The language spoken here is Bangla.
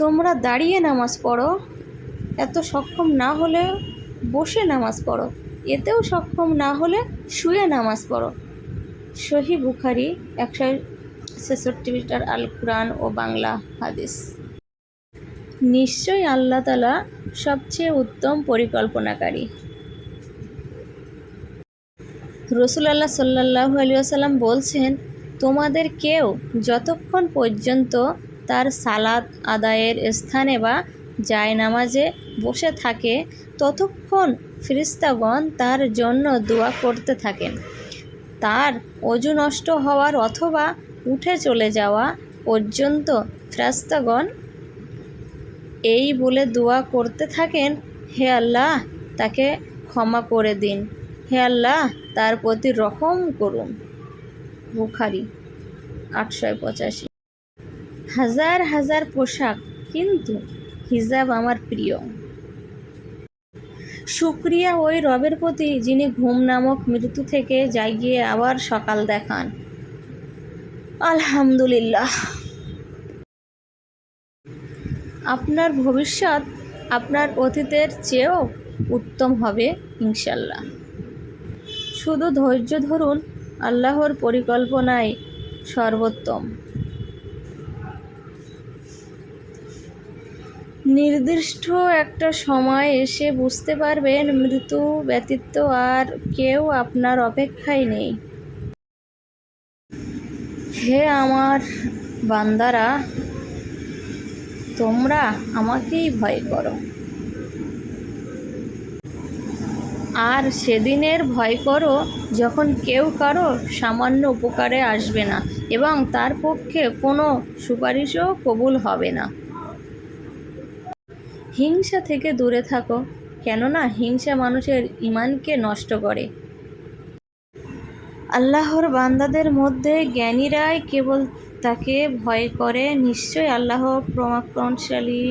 তোমরা দাঁড়িয়ে নামাজ পড়ো। এত সক্ষম না হলে বসে নামাজ পড়ো। এতেও সক্ষম না হলে শুয়ে নামাজ পড়ো। সহি বুখারি একশো ছেষট্টি মিটার আল কোরআন ও বাংলা হাদিস। নিশ্চয়ই আল্লাহ তালা সবচেয়ে উত্তম পরিকল্পনাকারী। রসুলাল্লাহ সাল্লাহু আলিয়াল্লাম বলছেন, তোমাদের কেউ যতক্ষণ পর্যন্ত তার সালাত আদায়ের স্থানে বা যায় নামাজে বসে থাকে, ততক্ষণ ফিরিস্তাগণ তার জন্য দোয়া করতে থাকেন। তার অজু নষ্ট হওয়ার অথবা উঠে চলে যাওয়া পর্যন্ত ফেরাস্তাগণ এই বলে দোয়া করতে থাকেন, হে আল্লাহ, তাকে ক্ষমা করে দিন। হে আল্লাহ, তার প্রতি রহম করুন। বুখারি আটশো পঁচাশি। হাজার হাজার পোশাক, কিন্তু হিজাব আমার প্রিয়। শুক্রিয়া ওই রবের প্রতি যিনি ঘুম নামক মৃত্যু থেকে জাগিয়ে আবার সকাল দেখান। আলহামদুলিল্লাহ। আপনার ভবিষ্যৎ আপনার অতীতের চেয়েও উত্তম হবে ইনশাল্লাহ শুধু ধৈর্য ধরুন, আল্লাহর পরিকল্পনায় সর্বোত্তম। নির্দিষ্ট একটা সময় এসে বুঝতে পারবেন মৃত্যু ব্যতীত আর কেউ আপনার অপেক্ষায় নেই। হে আমার বান্দারা, তোমরা আমাকেই ভয় করো। আর সেদিনের ভয় করো যখন কেউ কারও সামান্য উপকারে আসবে না এবং তার পক্ষে কোনো সুপারিশও কবুল হবে না। হিংসা থেকে দূরে থাকো, কেননা হিংসা মানুষের ইমানকে নষ্ট করে। আল্লাহর বান্দাদের মধ্যে জ্ঞানীরাই কেবল তাকে ভয় করে। নিশ্চয় আল্লাহ প্রমাক্রমশালী